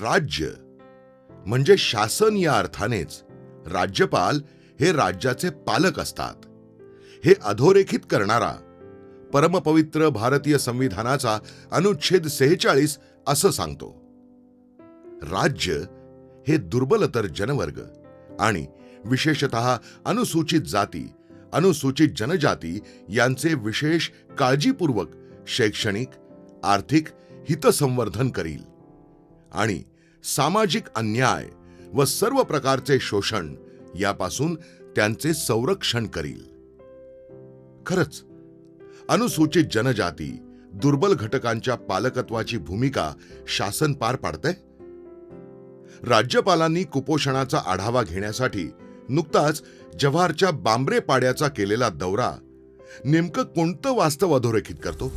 राज्य. म्हणजे शासन या अर्थानेच राज्यपाल हे राज्याचे पालक असतात. हे अधोरेखित करणारा परमपवित्र भारतीय संविधानाचा अनुच्छेद सेहेचाळीस असं सांगतो. राज्य हे दुर्बलतर जनवर्ग आणि विशेषत अनुसूचित जाती अनुसूचित जनजाती यांचे विशेष काळजीपूर्वक शैक्षणिक आर्थिक हितसंवर्धन करील. आणि सामाजिक अन्याय व सर्व प्रकारचे शोषण यापासून त्यांचे संरक्षण करील. खरंच अनुसूचित जनजाती दुर्बल घटकांच्या पालकत्वाची भूमिका शासन पार पाडतंय? राज्यपालांनी कुपोषणाचा आढावा घेण्यासाठी नुकताच जव्हारच्या बांबरे पाड्याचा केलेला दौरा नेमकं कोणतं वास्तव अधोरेखित करतो?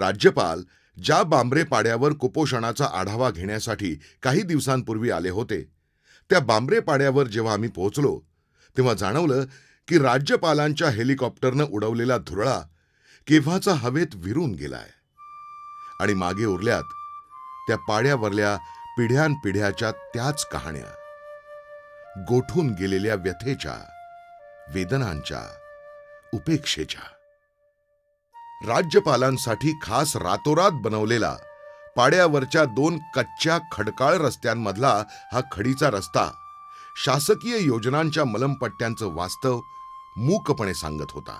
राज्यपाल ज्या बांबरे पाड्यावर कुपोषणाचा आढावा घेण्यासाठी काही दिवसांपूर्वी आले होते त्या बांबरे पाड्यावर जेव्हा आम्ही पोहोचलो तेव्हा जाणवलं की राज्यपालांच्या हेलिकॉप्टरनं उडवलेला धुरळा केव्हाचा हवेत विरून गेलाय. आणि मागे उरल्यात त्या पाड्यावरल्या पिढ्यानपिढ्याच्या त्याच कहाण्या. गोठून गेलेल्या व्यथेच्या वेदनांच्या उपेक्षेच्या. राज्यपालांसाठी खास रातोरात बनवलेला पाड्यावरच्या दोन कच्च्या खडकाळ रस्त्यांमधला हा खडीचा रस्ता शासकीय योजनांच्या मलमपट्ट्यांचं वास्तव मूकपणे सांगत होता.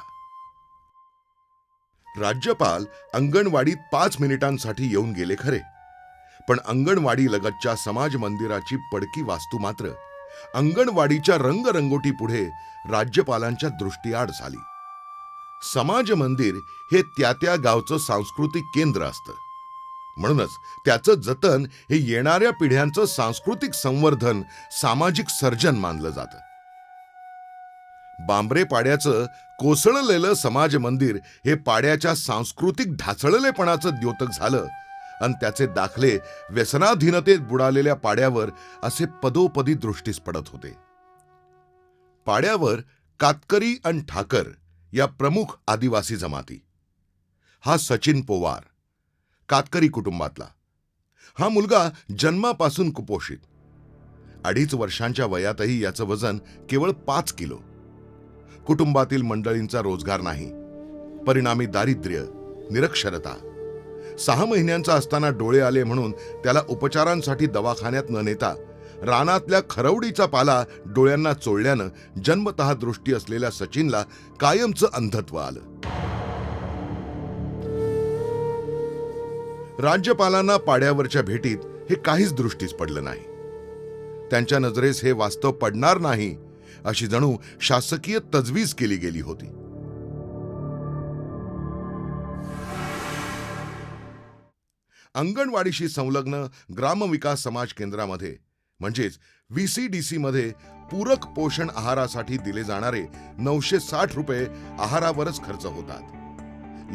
राज्यपाल अंगणवाडीत पाच मिनिटांसाठी येऊन गेले खरे पण अंगणवाडी लगतच्या समाज मंदिराची पडकी वास्तू मात्र अंगणवाडीच्या रंगरंगोटी पुढे राज्यपालांच्या दृष्टीआड झाली. समाज मंदिर हे त्या त्या गावचं सांस्कृतिक केंद्र असतं. म्हणूनच त्याचं जतन हे येणाऱ्या पिढ्यांचं सांस्कृतिक संवर्धन सामाजिक सर्जन मानलं जातं. बांबरे पाड्याचं कोसळलेलं समाज मंदिर हे पाड्याच्या सांस्कृतिक ढासळलेपणाचं द्योतक झालं आणि त्याचे दाखले व्यसनाधीनतेत बुडालेल्या पाड्यावर असे पदोपदी दृष्टीस पडत होते. पाड्यावर कातकरी आणि ठाकर या प्रमुख आदिवासी जमाती. हा सचिन पोवार कातकरी कुटुंबातला. हा मुलगा जन्मापासून कुपोषित. अडीच वर्षांच्या वयातही याचं वजन केवळ पाच किलो. कुटुंबातील मंडळींचा रोजगार नाही. परिणामी दारिद्र्य निरक्षरता. सहा महिन्यांचा असताना डोळे आले म्हणून त्याला उपचारांसाठी दवाखान्यात न नेता रानातल्या खरवडीचा पाला डोळ्यांना चोळल्यानं जन्मतः दृष्टी असलेल्या सचिनला कायमचं अंधत्व आलं. राज्यपालांना पाड्यावरच्या भेटीत हे काहीच दृष्टीस पडलं नाही. त्यांच्या नजरेस हे वास्तव पडणार नाही अशी जणू शासकीय तजवीज केली गेली होती. अंगणवाडीशी संलग्न ग्रामविकास समाज केंद्रामध्ये म्हणजेच व्ही सी डी सी मध्ये पूरक पोषण आहारासाठी दिले जाणारे नऊशे साठ रुपये आहारावरच खर्च होतात.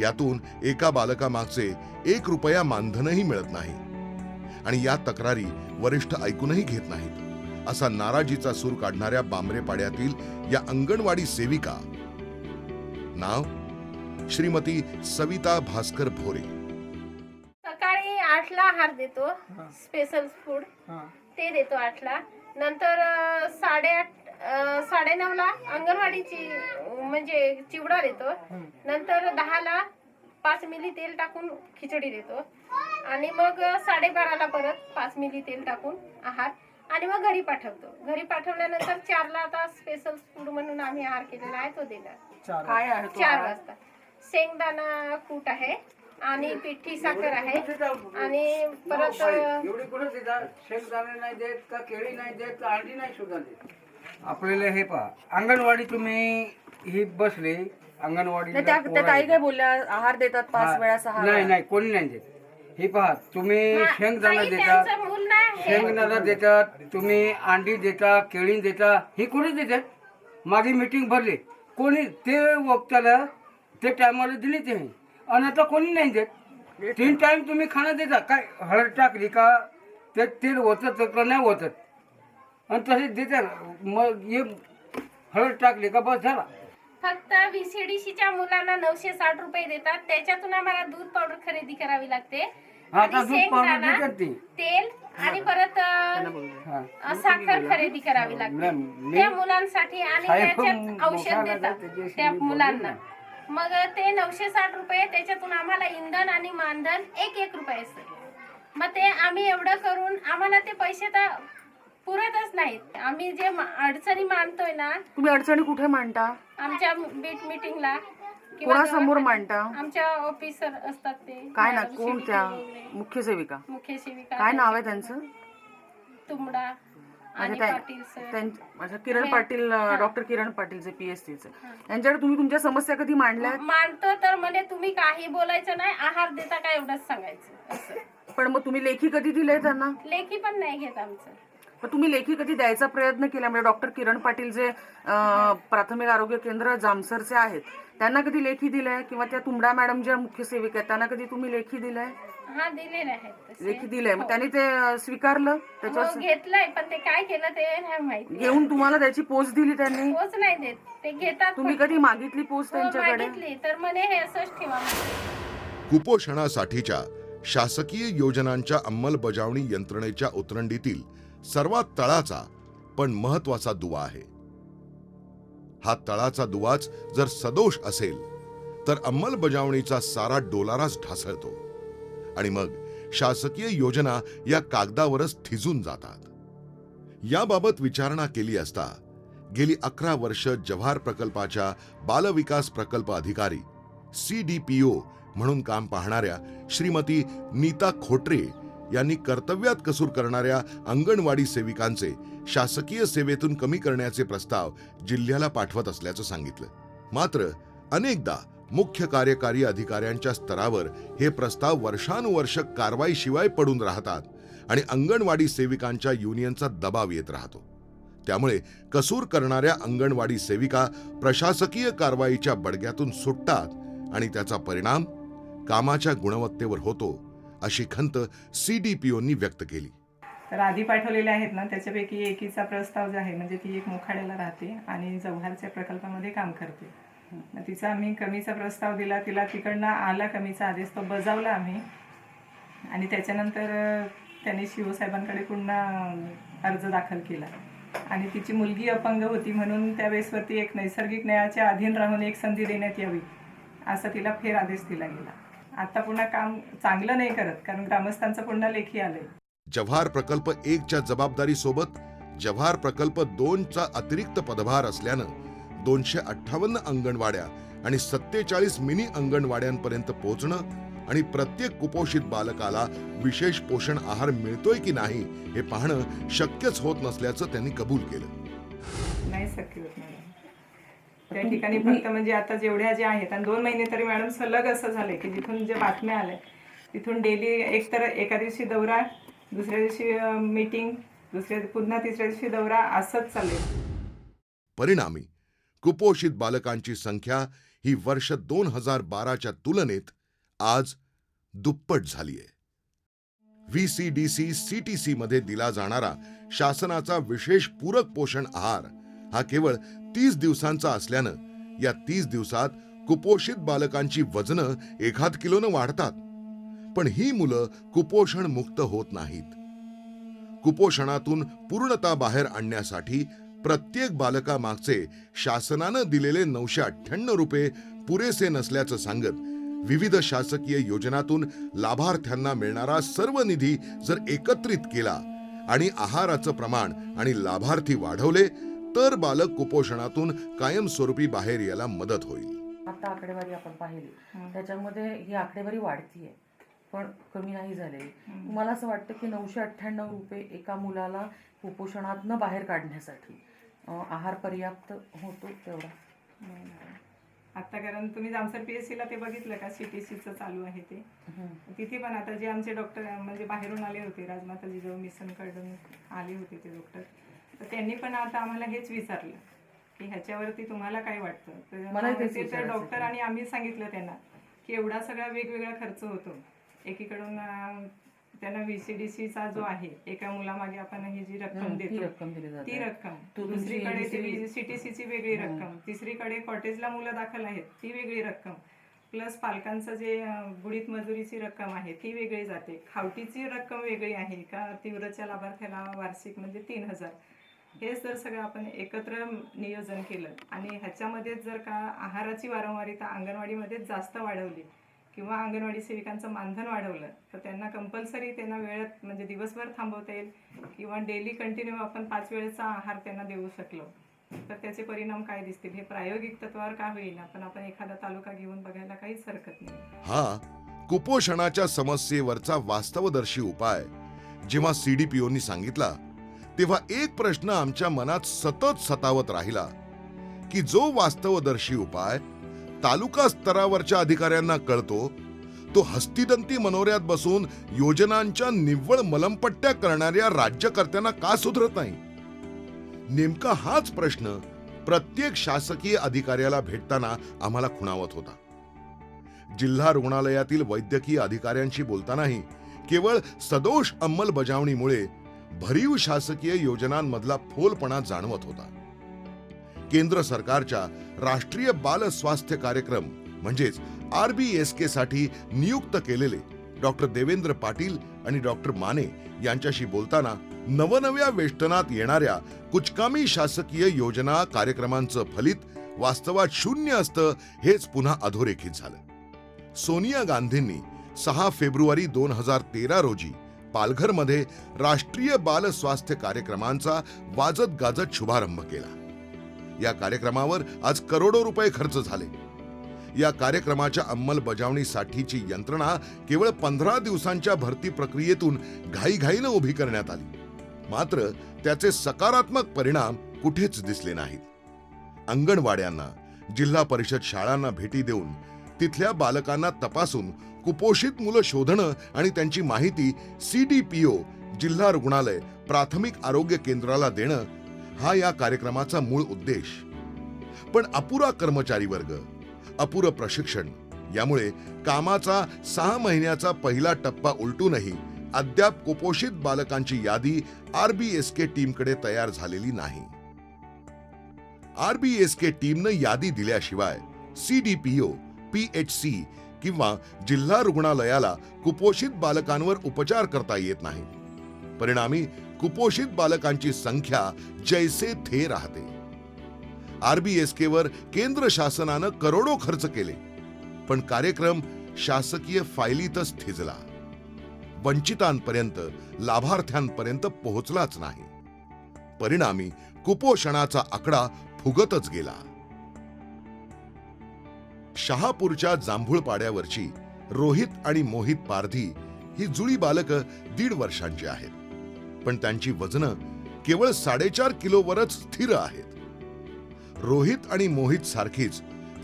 यातून एका बालकामागचे एक रुपया मानधनही मिळत नाही. आणि या तक्रारी वरिष्ठ ऐकूनही घेत नाहीत. असा नाराजीचा सूर काढणाऱ्या बांबरे पाड्यातील या अंगणवाडी सेविका. नाव? श्रीमती सविता भास्कर भोरे. सकाळी आठला आहार देतो. Special food. ते देतो आठला. नंतर साडेआठ साडेनऊला अंगणवाडीची म्हणजे चिवडा देतो. नंतर दहाला पाच मिली तेल टाकून खिचडी देतो. आणि मग साडेबाराला परत पाच मिली तेल टाकून आहार. आणि मग घरी पाठवतो. घरी पाठवल्यानंतर चारला आता स्पेशल फूड म्हणून आम्ही आहार केलेला आहे तो देणार. चार? वाजता. शेंगदाणा कूट आहे. आणि पिठी साखर आहे. आणि परत एवढी कुठं देतात शेंगदाणे नाही देत का केळी नाही देत का अंडी नाही सुद्धा देत? आपल्याला हे पहा अंगणवाडी तुम्ही ही बसले अंगणवाडी नाही, त्या त्या ताई काय बोलल्या? आहार देतात पाच वेळा सहा नाही वेळा. नाही कोणी नाही देत. हे पहा तुम्ही शेंगदाणा देतात त्यांचं नाही. शेंगदाणा देतात तुम्ही अंडी देता केळी देता ही कोणी देतात मागे मीटिंग भरली. कोणी ते वक्ताला ते टायमाला दिली ते. आणि आता कोणी नाही देत. तीन टाइम तुम्ही खाणं देता. काय हळद टाकली का ते तेल होतं का नाही होतं आणि तसे देतात मग हे हळद टाकली का बस झाला. फक्त व्हीसीडीसीच्या मुलांना नऊशे साठ रुपये देतात. त्याच्यातून आम्हाला दूध पावडर खरेदी करावी लागते. तेल आणि परत हा. साखर खरेदी करावी लागते. त्या मुलांसाठी आणि त्याच्यात औषध देतात त्या मुलांना. मग ते नऊशे साठ रुपये त्याच्यातून आम्हाला इंधन आणि मानधन एक एक रुपये असतं. मग ते आम्ही एवढं करून आम्हाला ते पैसे तर पुरतच नाहीत. आम्ही जे अडचणी मानतोय ना तुम्ही अडचणी कुठे मांडता? आमच्या बीट मीटिंगला कोणासमोर मांडता? आमच्या ऑफिसर असतात ते. काय ना मॅडम, कोण सेविका त्या वगैरे, मुख्य सेविका. मुख्य सेविका काय नाव आहे त्यांचं? तुमडा. आणि पाटील किरण पाटील डॉक्टर किरण पाटील जे पीएससी चे त्यांच्याकडे तुम्ही तुमच्या समस्या कधी मांडल्या? मानतो तर म्हणे तुम्ही काही बोलायचं नाही आहार देता काय एवढंच सांगायचं. असं. पण मग तुम्ही लेखी कधी दिले त्यांना? लेखी पण नाही घेत आमचं. मग तुम्ही लेखी कधी द्यायचा प्रयत्न केला? म्हणजे डॉक्टर किरण पाटील जे अं, प्राथमिक आरोग्य केंद्र जामसरचे आहेत त्यांना कधी लेखी दिलंय? किंवा त्या तुंबडा मॅडम ज्या मुख्य सेविका आहेत त्यांना कधी तुम्ही लेखी दिलंय? हा दिलेले आहेत तसे. लेखी दिलंय. मग त्यांनी ते अं, स्वीकारलं? हो, त्याच्यावर घेतलंय पण ते काय केलं ते नाही माहिती. घेऊन तुम्हाला त्याची पोच दिली त्यांनी? पोच नाही देत. ते घेतात तुम्ही. कधी मागितली पोच हो, त्यांच्याकडे? मागितली. तर म्हणे हे असंच ठेवा कुपोषणासाठीच्या शासकीय योजनांच्या अंमलबजावणी यंत्रणेच्या उतरंडीतील सर्वात तळाचा पण महत्त्वाचा दुवा आहे. हा तळाचा दुवाच जर सदोष असेल तर अंमलबजावणीचा सारा डोलाराच ढासळतो. आणि मग शासकीय योजना या कागदावरच थिजून जातात. याबाबत विचारणा केली असता गेली अकरा वर्ष जव्हार प्रकल्पाच्या बालविकास प्रकल्प अधिकारी सी डी पी ओ म्हणून काम पाहणाऱ्या श्रीमती नीता खोटरे यांनी कर्तव्यात कसूर करणाऱ्या अंगणवाडी सेविकांचे शासकीय सेवेतून कमी करण्याचे प्रस्ताव जिल्ह्याला पाठवत असल्याचं सांगितलं. मात्र अनेकदा मुख्य कार्यकारी अधिकाऱ्यांच्या स्तरावर हे प्रस्ताव वर्षानुवर्ष कारवाईशिवाय पडून राहतात आणि अंगणवाडी सेविकांच्या युनियनचा दबाव येत राहतो. त्यामुळे कसूर करणाऱ्या अंगणवाडी सेविका प्रशासकीय कारवाईच्या बडग्यातून सुटतात आणि त्याचा परिणाम कामाच्या गुणवत्तेवर होतो अशी खंत सीडीपीओंनी व्यक्त केली. तर आधी पाठवलेले आहेत ना त्याच्यापैकी एकीचा प्रस्ताव जो आहे म्हणजे ती एक मोखाड्याला राहते आणि जव्हारच्या प्रकल्पामध्ये काम करते. मग तिचा आम्ही कमीचा प्रस्ताव दिला तिला तिकडनं आला कमीचा आदेश तो बजावला आम्ही. आणि त्याच्यानंतर त्यांनी शिवसाहेबांकडे पुन्हा अर्ज दाखल केला. आणि तिची मुलगी अपंग होती म्हणून त्यावेळेसवरती एक नैसर्गिक न्यायाच्या अधीन राहून एक संधी देण्यात यावी असा तिला फेर आदेश दिला गेला. आता पुन्हा काम चांगलं नाही करत कारण ग्रामस्थांचं पुन्हा लेखी आलंय. जव्हार प्रकल्प एकच्या जबाबदारीसोबत जव्हार प्रकल्प दोनचा अतिरिक्त पदभार असल्यानं दोनशे अठ्ठावन्न अंगणवाड्या आणि सत्तेचाळीस मिनी अंगणवाड्यांपर्यंत पोहोचणं आणि प्रत्येक कुपोषित बालकाला विशेष पोषण आहार मिळतोय की नाही हे पाहणं शक्यच होत नसल्याचं त्यांनी कबूल केलं. नाही शक्य होत त्या ठिकाणी फक्त म्हणजे आता जेवढ्या ज्या आहेत आणि दोन महिने तरी मॅडम सलग असं झालंय की जिथून जे बातम्या आल्या तिथून डेली एक तर एका दिवशी दौरा दुसऱ्या दिवशी मीटिंग दुसऱ्या पुन्हा तिसऱ्या दिवशी दौरा असंच चाललंय. परिणामी कुपोषित बालकांची संख्या ही वर्ष दोन हजार बाराच्या तुलनेत आज दुप्पट झालीय. V C D C C T C मध्ये दिला जाणारा शासनाचा विशेष पूरक पोषण आहार हा केवळ तीस दिवसांचा असल्यानं या तीस दिवसात कुपोषित बालकांची वजनं एखाद किलोनं वाढतात. पण ही मुलं कुपोषण मुक्त होत नाहीत. कुपोषणातून पूर्णता बाहेर आणण्यासाठी प्रत्येक बालकामागचे शासनानं दिलेले नऊशे अठ्ठ्याण्णव रुपये पुरेसे नसल्याचं सांगत विविध शासकीय योजनातून लाभार्थ्यांना मिळणारा सर्व निधी जर एकत्रित केला आणि आहाराचं प्रमाण आणि लाभार्थी वाढवले तर बालक कुपोषणातून कायमस्वरूपी बाहेर यायला मदत होईल. आता आकडेवारी आपण पाहिली. त्याच्यामध्ये ही आकडेवारी वाढतीये पण कमी नाही झालेली मला असं वाटतं की नऊशे अठ्ठ्याण्णव रुपये एका मुलाला कुपोषणातनं बाहेर काढण्यासाठी आहार पर्याप्त होतो तेवढा. आता कारण तुम्ही जामसर पी एस सीला ते बघितलं का? सी टी सीचं चालू आहे ते. तिथे पण आता जे आमचे डॉक्टर म्हणजे बाहेरून आले होते राजमाता जिजाऊ मिशनकडून आले होते ते डॉक्टर तर त्यांनी पण आता आम्हाला हेच विचारलं की ह्याच्यावरती तुम्हाला काय वाटतं? तर डॉक्टर आणि आम्ही सांगितलं त्यांना की एवढा सगळा वेगवेगळा खर्च होतो. एकीकडून त्यांना व्हीसीडीसीचा जो आहे एका मुलामागे आपण ही जी रक्कम देतो रक्कम दिली जाते. ती रक्कम. दुसरीकडे सीटीसीची वेगळी रक्कम. तिसरीकडे कॉटेजला मुलं दाखल आहेत ती वेगळी रक्कम. प्लस पालकांचं जे बुडीत मजुरीची रक्कम आहे ती वेगळी जाते. खावटीची रक्कम वेगळी आहे का? तीव्रच्या लाभार्थ्याला वार्षिक म्हणजे तीन हजार. हे जर सगळं आपण एकत्र नियोजन केलं आणि ह्याच्यामध्ये जर का आहाराची वारंवारिता अंगणवाडीमध्ये जास्त वाढवली किंवा अंगणवाडी सेविकांचं मानधन वाढवलं तर त्यांना कंपल्सरी त्यांना वेळेत म्हणजे दिवसभर थांबवता येईल किंवा डेली कंटिन्यू आपण पाच वेळेचा आहार त्यांना देऊ शकलो तर त्याचे परिणाम काय दिसतील? हे प्रायोगिक तत्वावर का होईल आपण आपण एखादा तालुका घेऊन बघायला काहीच हरकत नाही. हा कुपोषणाच्या समस्येवरचा वास्तवदर्शी उपाय जेव्हा सीडीपीओनी सांगितला तेव्हा एक प्रश्न आमच्या मनात सतत सतावत राहिला की जो वास्तवदर्शी उपाय तालुका स्तरावरच्या अधिकाऱ्यांना कळतो तो हस्तिदंती मनोऱ्यात बसून योजनांच्या निव्वळ मलमपट्ट्या करणाऱ्या राज्यकर्त्यांना का सुधरत नाही? नेमका हाच प्रश्न प्रत्येक शासकीय अधिकाऱ्याला भेटताना आम्हाला खुणावत होता. जिल्हा रुग्णालयातील वैद्यकीय अधिकाऱ्यांशी बोलतानाही केवळ सदोष अंमलबजावणीमुळे भरीव शासकीय योजनांमधला फोलपणा जाणवत होता. केंद्र सरकारच्या राष्ट्रीय बाल स्वास्थ्य कार्यक्रम म्हणजेच आरबीएसके साठी नियुक्त केलेले डॉक्टर देवेंद्र पाटील आणि डॉक्टर माने यांच्याशी बोलताना नवनव्या वेष्टनात येणाऱ्या कुचकामी शासकीय योजना कार्यक्रमांचं फलित वास्तवात शून्य असतं हेच पुन्हा अधोरेखित झालं. सोनिया गांधींनी सहा फेब्रुवारी दोन हजार तेरा रोजी पालघरमध्ये राष्ट्रीय बाल स्वास्थ्य कार्यक्रमांचा वाजत गाजत शुभारंभ केला. या कार्यक्रमावर आज करोडो रुपये खर्च झाले. या कार्यक्रमाच्या अंमलबजावणीसाठीची यंत्रणा केवळ पंधरा दिवसांच्या भरती प्रक्रियेतून घाईघाईनं उभी करण्यात आली. मात्र त्याचे सकारात्मक परिणाम कुठेच दिसले नाहीत. अंगणवाड्यांना जिल्हा परिषद शाळांना भेटी देऊन तिथल्या बालकांना तपासून कुपोषित मुलं शोधणं आणि त्यांची माहिती सी डीपीओ जिल्हा रुग्णालय प्राथमिक आरोग्य केंद्राला देणं हा या कार्यक्रमाचा मूळ उद्देश. पण अपुरा कर्मचारी वर्ग अपुरं प्रशिक्षण यामुळे कामाचा सहा महिन्याचा पहिला टप्पा उलटूनही अद्याप कुपोषित बालकांची यादी आरबीएसके टीमकडे तयार झालेली नाही. आरबीएसके टीमनं यादी दिल्याशिवाय सीडीपीओ पीएचसी किंवा जिल्हा रुग्णालयाला कुपोषित बालकांवर उपचार करता येत नाही. परिणामी कुपोषित बालकांची संख्या जैसे थे राहते. आरबीएसके वर केंद्र शासनानं करोडो खर्च केले पण कार्यक्रम शासकीय फायलीतच थिजला. वंचितांपर्यंत लाभार्थ्यांपर्यंत पोहोचलाच नाही. परिणामी कुपोषणाचा आकडा फुगतच गेला. शहापूरच्या जांभूळपाड्यावरची रोहित आणि मोहित पारधी ही जुळी बालक दीड वर्षांची आहेत. पण त्यांची वजनं केवळ साडेचार किलोवरच स्थिर आहेत. रोहित आणि मोहित सारखीच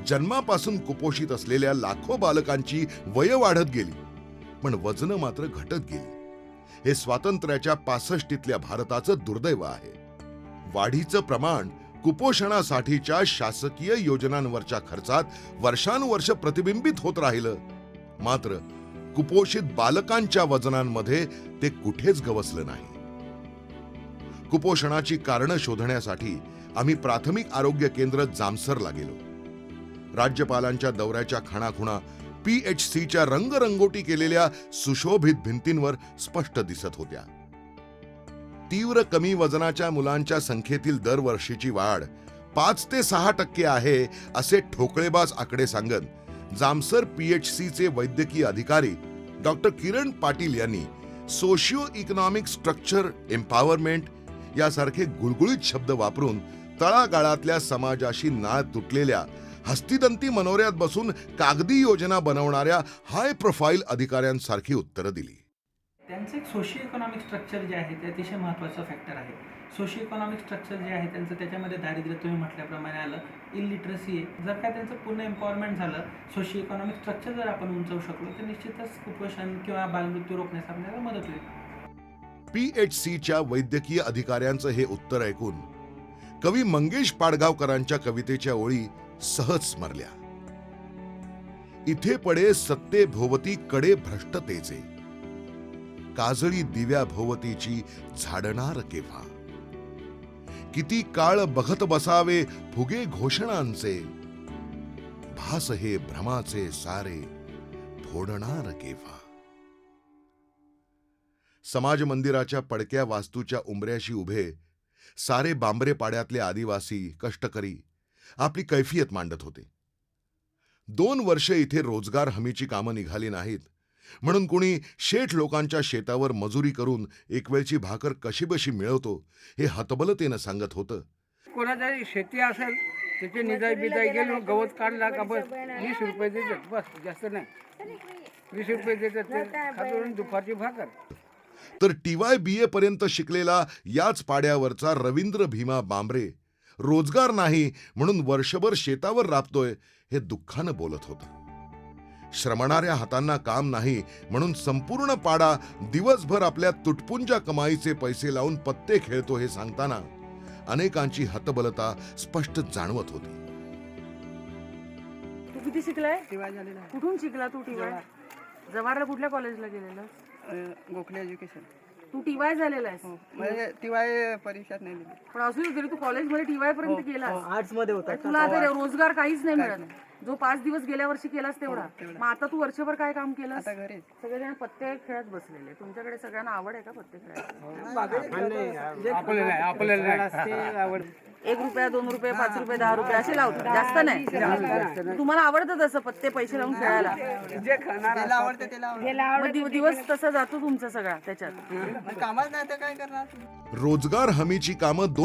जन्मापासून कुपोषित असलेल्या लाखो बालकांची वय वाढत गेली पण वजनं मात्र घटत गेली. हे स्वातंत्र्याच्या पासष्टीतल्या भारताचं दुर्दैव आहे. वाढीचं प्रमाण कुपोषणासाठीच्या शासकीय योजनांवरच्या खर्चात वर्षानुवर्ष प्रतिबिंबित होत राहिलं. मात्र कुपोषित बालकांच्या वजनांमध्ये ते कुठेच गवसलं नाही. कुपोषणाची कारणं शोधण्यासाठी आम्ही प्राथमिक आरोग्य केंद्र जामसरला गेलो. राज्यपालांच्या दौऱ्याच्या खाणाखुणा पी एच सीच्या रंगरंगोटी केलेल्या सुशोभित भिंतींवर स्पष्ट दिसत होत्या. तीव्र कमी वजनाच्या मुलांच्या संख्येतील दरवर्षीची वाढ पाच ते सहा टक्के आहे असे ठोकळेबाज आकडे सांगत जामसर पीएचसीचे वैद्यकीय अधिकारी डॉक्टर किरण पाटील यांनी सोशिओ इकॉनॉमिक स्ट्रक्चर एम्पॉवरमेंट यासारखे गुळगुळीत शब्द वापरून तळागाळातल्या समाजाशी नाळ तुटलेल्या हस्तिदंती मनोऱ्यात बसून कागदी योजना बनवणाऱ्या हाय प्रोफाईल अधिकाऱ्यांसारखी उत्तरं दिली. त्यांचं एक सोशिओ इकॉनॉमिक स्ट्रक्चर जे आहे ते अतिशय महत्त्वाचं फॅक्टर आहे. सोशिओ इकॉनॉमिक स्ट्रक्चर जे आहे त्यांचं त्याच्यामध्ये दारिद्र्य तुम्ही म्हटल्याप्रमाणे आलं इलिटरसी आहे. जर का त्यांचं पूर्ण एम्पॉवरमेंट झालं सोशिओ इकॉनॉमिक स्ट्रक्चर जर आपण उंचवू शकलो तर निश्चितच कुपोषण किंवा बालमृत्यू रोखण्यास आपल्याला मदत होईल. पी एच सीच्या वैद्यकीय अधिकाऱ्यांचं हे उत्तर ऐकून कवी मंगेश पाडगावकरांच्या कवितेच्या ओळी सहज स्मरल्या. इथे पडे सत्ते भोवती कडे भ्रष्टतेचे. काजळी दिव्या भोवतीची झाडणार केव्हा? किती काळ बघत बसावे फुगे घोषणांचे? भास हे भ्रमाचे सारे फोडणार केव्हा? समाज मंदिराच्या पडक्या वास्तूच्या उंबऱ्याशी उभे सारे बांबरे पाड्यातले आदिवासी कष्टकरी आपली कैफियत मांडत होते. दोन वर्ष इथे रोजगार हमीची कामं निघाली नाहीत म्हणून कुणी शेठ लोकांच्या शेतावर मजुरी करून एक वेळची भाकर कशीबशी मिळवतो हे हतबलतेनं सांगत होतं. कोणाची शेती असेल त्याची निदाय बिदाय गेलो गवत काढला का बस? वीस रुपये देतात बस जास्त नाही. वीस रुपये देतात दुपारची भाकर. तर टीवाय बी ए पर्यंत शिकलेला याच पाड्यावरचा रवींद्र भीमा बांबरे. रोजगार नाही म्हणून वर्षभर शेतावर राबतोय हे दुःखानं बोलत होता. श्रमणाऱ्या हातांना काम नाही म्हणून संपूर्ण पाडा दिवसभर आपल्या तुटपुंजा कमाईचे पैसे लावून पत्ते खेळतो हे सांगताना अनेकांची हतबलता स्पष्ट जाणवत होती. तू किती शिकलाय? कुठून शिकला तू टीवाय जवाहरला कुठल्या कॉलेजला गेलेला? गोखले एज्युकेशन तू टीवाय झालेला आहेस. म्हणजे टीवाय परीक्षात नाही दिली. पण असू दे तरी तू कॉलेजमध्ये टीवाय पर्यंत गेला आर्ट्समध्ये होता. तुला आता रोजगार काहीच नाही मिळाला जो पाच दिवस गेल्या वर्षी केलास तेवढा. मग आता तू वर्षभर काय काम केलंस? आता घरीच. सगळेजण पत्ते खेळत बसलेले. तुमच्याकडे सगळ्यांना आवड आहे का पत्ते खेळायची नाही आवड. एक रुपया दोन रुपये पाच रुपये दहा रुपये असे लावतात. जास्त नाही. तुम्हाला आवडतं तसं पत्ते पैसे लावून खेळायला? दिवस तसा जातो तुमचा सगळा त्याच्यात. मग कामच नाही तर काय करणार? रोजगार हमीची कामं दोन